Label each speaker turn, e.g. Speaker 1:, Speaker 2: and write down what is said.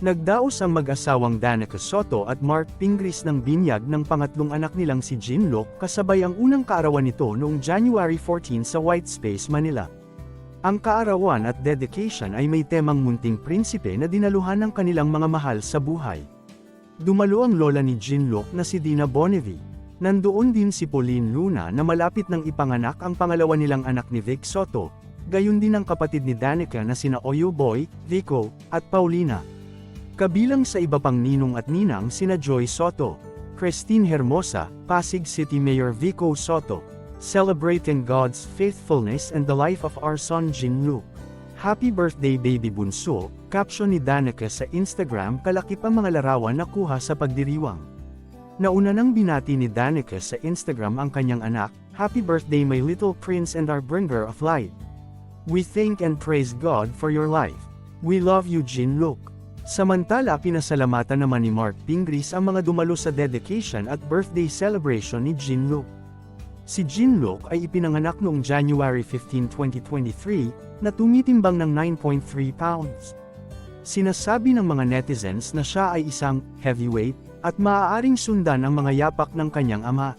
Speaker 1: Nagdaos ang mag-asawang Danica Soto at Mark Pingris ng binyag ng pangatlong anak nilang si Jin Lok kasabay ang unang kaarawan nito noong January 14 sa Whitespace, Manila. Ang kaarawan at dedication ay may temang munting prinsipe na dinaluhan ng kanilang mga mahal sa buhay. Dumalo ang lola ni Jin Lok na si Dina Bonnevie. Nandoon din si Pauline Luna na malapit ng ipanganak ang pangalawa nilang anak ni Vic Soto, gayon din ang kapatid ni Danica na sina Oyo Boy, Vico, at Paulina. Kabilang sa iba pang ninong at ninang sina Joy Soto, Christine Hermosa, Pasig City Mayor Vico Soto, celebrating God's faithfulness and the life of our son Jin Luke. Happy birthday baby bunso, caption ni Danica sa Instagram kalakip ang mga larawan na kuha sa pagdiriwang. Nauna nang binati ni Danica sa Instagram ang kanyang anak, Happy birthday my little prince and our bringer of light. We thank and praise God for your life. We love you Jin Luke. Samantala pinasalamatan naman ni Mark Pingris ang mga dumalo sa dedication at birthday celebration ni Jin Luke. Si Jin Luke ay ipinanganak noong January 15, 2023, na tumitimbang ng 9.3 pounds. Sinasabi ng mga netizens na siya ay isang heavyweight at maaaring sundan ang mga yapak ng kanyang ama.